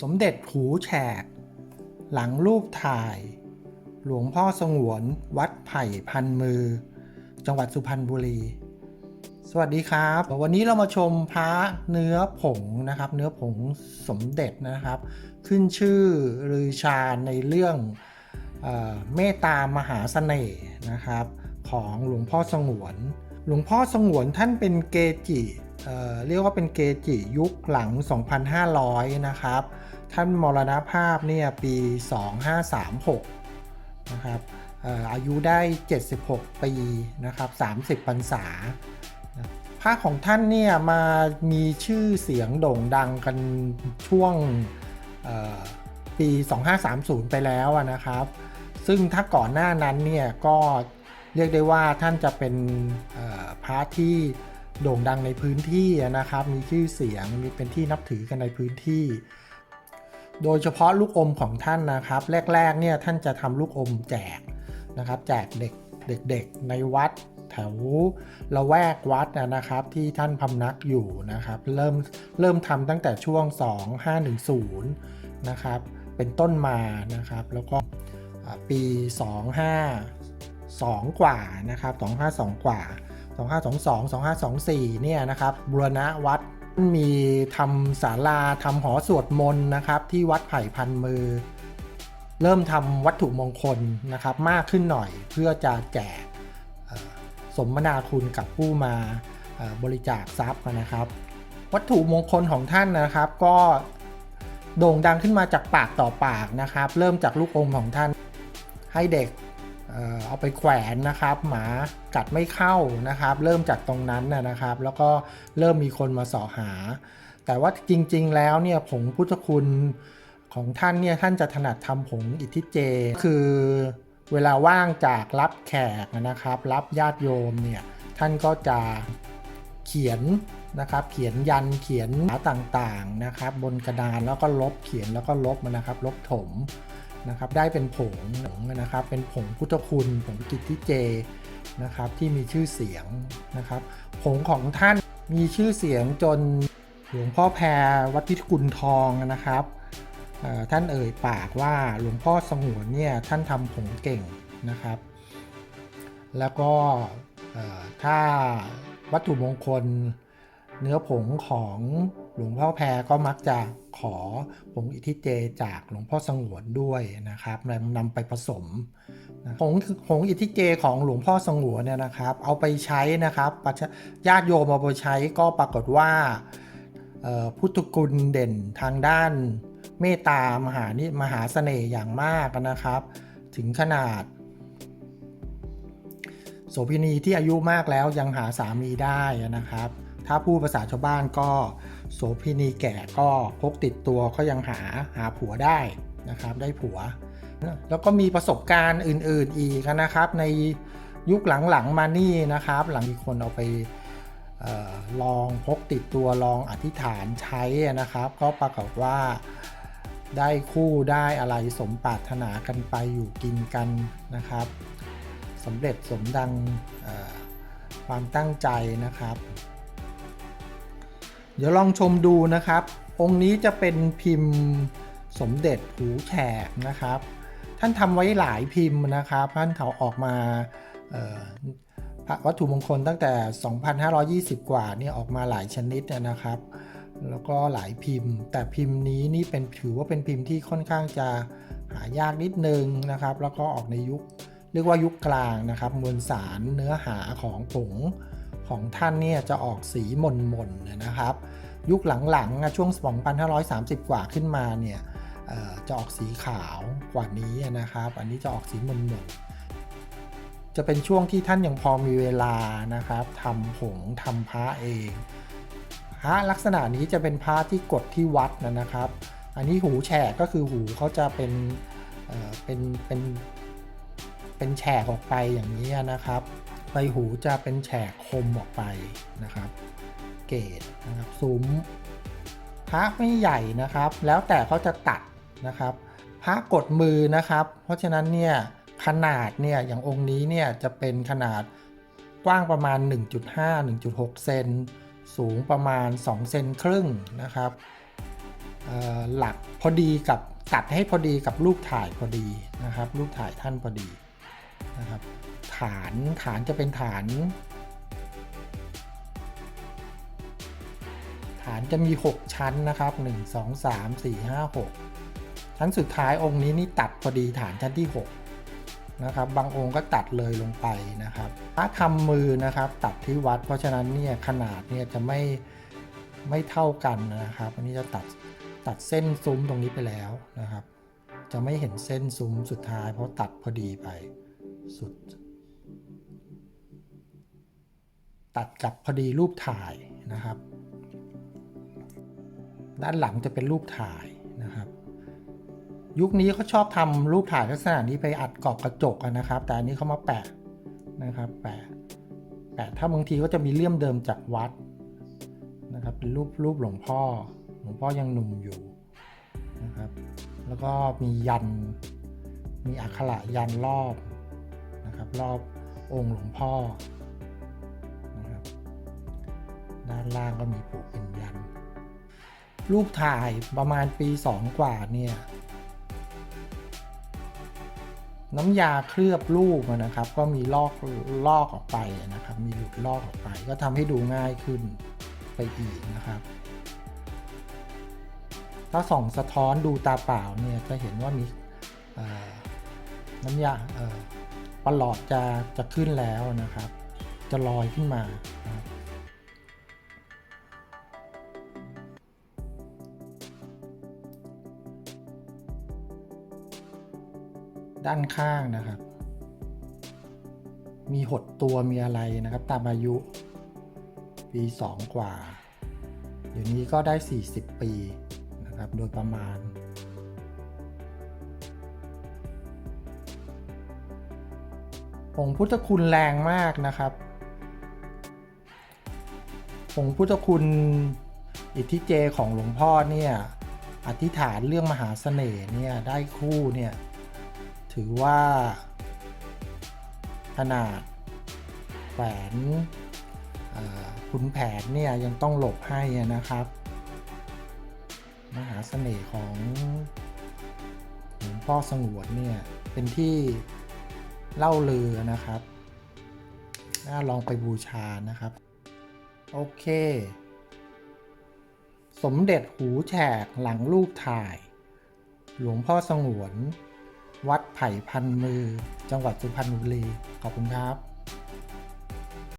สมเด็จหูแฉก หลังรูปถ่าย หลวงพ่อสงวน วัดไผ่พันมือ จังหวัดสุพรรณบุรี สวัสดีครับ วันนี้เรามาชมพระเนื้อผงนะครับ เนื้อผงสมเด็จนะครับ ขึ้นชื่อลือชาในเรื่องเอเมตตามหาเสน่ห์นะครับ ของหลวงพ่อสงวน หลวงพ่อสงวนท่านเป็นเกจิ เเรียกว่าเป็นเกจิยุคหลัง 2,500 นะครับ ท่านมรณภาพเนี่ยปี 2536 นะครับออายุได้ 76 ปีนะครับ 30พรรษานะพระของท่านเนี่ยมามีชื่อเสียงโด่งดังกันช่วงปี 2530 ไปแล้วนะครับ ซึ่งถ้าก่อนหน้านั้นเนี่ยก็เรียกได้ว่าท่านจะเป็นพระที่ โด่งดังในพื้นที่นะครับ มีชื่อเสียงมีเป็นที่นับถือกันในพื้นที่ โดยเฉพาะลูกอมของท่านนะครับ แรกๆเนี่ยท่านจะทำลูกอมแจกนะครับ แจกเด็กเด็กๆในวัดแถวละแวกวัดนะครับที่ท่านพำนักอยู่นะครับ เริ่มเริ่มทำตั้งแต่ช่วง 2510 นะครับ เป็นต้นมานะครับ แล้วก็อ่าปี 25 2 กว่านะครับ 252 กว่า 2522 2524 เนี่ยนะครับบูรณะวัดมีทำศาลาทำหอสวดมนต์นะครับ ที่วัดไผ่พันมือ เริ่มทำวัตถุมงคลนะครับ มากขึ้นหน่อยเพื่อจะแจกสมนาคุณกับผู้มาบริจาคทรัพย์นะครับ วัตถุมงคลของท่านนะครับ ก็โด่งดังขึ้นมาจากปากต่อปากนะครับ เริ่มจากลูกอมของท่านให้เด็ก เอาไปแขวนนะครับหมากัดไม่เข้านะครับ เริ่มจากตรงนั้นนะครับ แล้วก็เริ่มมีคนมาสอหา แต่ว่าจริง ๆ แล้วเนี่ยผงพุทธคุณของท่านเนี่ยท่านจะถนัดทำผงอิทธิเจ คือเวลาว่างจากรับแขกนะครับ รับญาติโยมเนี่ยท่านก็จะเขียนนะครับ เขียนยันเขียนหาต่างๆนะครับ บนกระดานแล้วก็ลบเขียนแล้วก็ลบมันนะครับ ลบถม นะครับได้เป็นผงนะครับ เป็นผงพุทธคุณผงกิตติเจนะครับที่มีชื่อเสียงนะครับ ผงของท่านมีชื่อเสียงจนหลวงพ่อแพรวัดพิกุลทองนะครับท่านเอ่ยปากว่าหลวงพ่อสงวนเนี่ยท่านทำผงเก่งนะครับ แล้วก็ถ้าวัตถุมงคลเนื้อผงของ หลวงพ่อแพรก็มักจะขอผงอิทธิเจจากหลวงพ่อสงวนด้วยนะครับนำนำไปผสมผงผงอิทธิเจของหลวงพ่อสงวนเนี่ยนะครับ เอาไปใช้นะครับประชาญาติโยมเอาไปใช้ก็ปรากฏว่าพุทธคุณเด่นทางด้านเมตตามหานิมหาเสน่ห์อย่างมากนะครับ ถึงขนาด โสเภณีที่อายุมากแล้วยังหาสามีได้นะครับ ถ้าพูดภาษาชาวบ้านก็โสเภณีแก่ก็พกติดตัวก็ยังหาหาผัวได้นะครับได้ผัว แล้วก็มีประสบการณ์อื่นๆอีกนะครับ ในยุคหลังๆมานี่นะครับ หลังมีคนเอาไปออลองพกติดตัวลองอธิษฐานใช้นะครับ ก็ปรากฏว่าได้คู่ได้อะไรสมปรารถนากันไปอยู่กินกันนะครับสำเร็จสมดังความตั้งใจนะครับ เดี๋ยวลองชมดูนะครับ องค์นี้จะเป็นพิมพ์สมเด็จหูแขกนะครับ ท่านทำไว้หลายพิมพ์นะครับ ท่านเขาออกมาวัตถุมงคลตั้งแต่ 2,520 กว่านี่ออกมาหลายชนิดนะครับ แล้วก็หลายพิมพ์ แต่พิมพ์นี้นี่เป็นถือว่าเป็นพิมพ์ที่ค่อนข้างจะหายากนิดนึงนะครับ แล้วก็ออกในยุคเรียกว่ายุคกลางนะครับ มวลสารเนื้อหาของผงของท่านเนี่ยจะออกสีมนๆนะครับ ยุคหลังๆ ช่วง 2,530 กว่าขึ้นมาเนี่ยจะออกสีขาวกว่านี้นะครับ อันนี้จะออกสีหม่นจะเป็นช่วงที่ท่านยังพอมีเวลานะครับทำผงทำพระเองพระลักษณะนี้จะเป็นพระที่กดที่วัดนะครับ อันนี้หูแฉกก็คือหูเขาจะเป็นเเป็นเป็นเป็นแฉกออกไปอย่างนี้นะครับ ใบหูจะเป็นแฉกคมออกไปนะครับ กตนะครับซุ้มพระไม่ใหญ่นะครับ แล้วแต่เขาจะตัดนะครับ พระกดมือนะครับ เพราะฉะนั้นเนี่ยขนาดเนี่ยอย่างองค์นี้เนี่ยจะเป็นขนาดกว้างประมาณ 1.5 1.6 เซนสูงประมาณ 2 เซนครึ่งนะครับหลักพอดีกับตัดให้พอดีกับรูปถ่ายพอดีนะครับรูปถ่ายท่านพอดีนะครับฐานฐานจะเป็นฐานานจะมี 6 ชั้นนะครับ 1 2 3 4 5 6 ชั้นสุดท้ายองค์นี้นี่ตัดพอดีฐานชั้นที่ 6 นะครับ บางองค์ก็ตัดเลยลงไปนะครับถ้าทำมือนะครับ ตัดที่วัด เพราะฉะนั้นเนี่ยขนาดเนี่ยจะไม่ไม่เท่ากันนะครับ อันนี้จะตัดตัดเส้นซุ้มตรงนี้ไปแล้วนะครับ จะไม่เห็นเส้นซุ้มสุดท้าย เพราะตัดพอดีไปสุด ตัดกับพอดีรูปถ่ายนะครับ ด้านหลังจะเป็นรูปถ่ายนะครับ ยุคนี้เขาชอบทำรูปถ่ายลักษณะนี้ไปอัดกรอบกระจกนะครับ แต่อันนี้เขามาแปะนะครับ แปะแปะถ้าบางทีก็จะมีเลี่ยมเดิมจากวัดนะครับ เป็นรูปรูปหลวงพ่อ หลวงพ่อยังหนุ่มอยู่นะครับ แล้วก็มียัน มีอักขระยันรอบนะครับ รอบองค์หลวงพ่อนะครับ ด้านล่างก็มีปลูกเป็นยัน รูปถ่ายประมาณปี 2 กว่าเนี่ยน้ำยาเคลือบรูปนะครับ ก็มีลอกลอกออกไปนะครับ มีหลุดลอกออกไป ก็ทำให้ดูง่ายขึ้นไปอีกนะครับ ถ้าส่องสะท้อนดูตาเปล่าเนี่ยจะเห็นว่ามีน้ำยาเอ่อปลอดจะจะขึ้นแล้วนะครับ จะลอยขึ้นมา ด้านข้างนะครับ มีหดตัวมีอะไรนะครับ ตามอายุ ปี 2 กว่า เดี๋ยวนี้ก็ได้ 40 ปีนะครับ โดยประมาณ องค์พุทธคุณแรงมากนะครับ องค์พุทธคุณอิทธิเจของหลวงพ่อเนี่ยอธิษฐานเรื่องมหาเสน่ห์เนี่ยได้คู่เนี่ย ถือว่า ขนาดแหวนขุนแผนเนี่ยยังต้องหลบให้นะครับมหาเสน่ห์ของหลวงพ่อสงวนเนี่ยเป็นที่เล่าลือนะครับ น่าลองไปบูชานะครับ โอเค สมเด็จหูแฉกหลังรูปถ่าย หลวงพ่อสงวน วัดไผ่พันมือ จังหวัดสุพรรณบุรี ขอบคุณครับ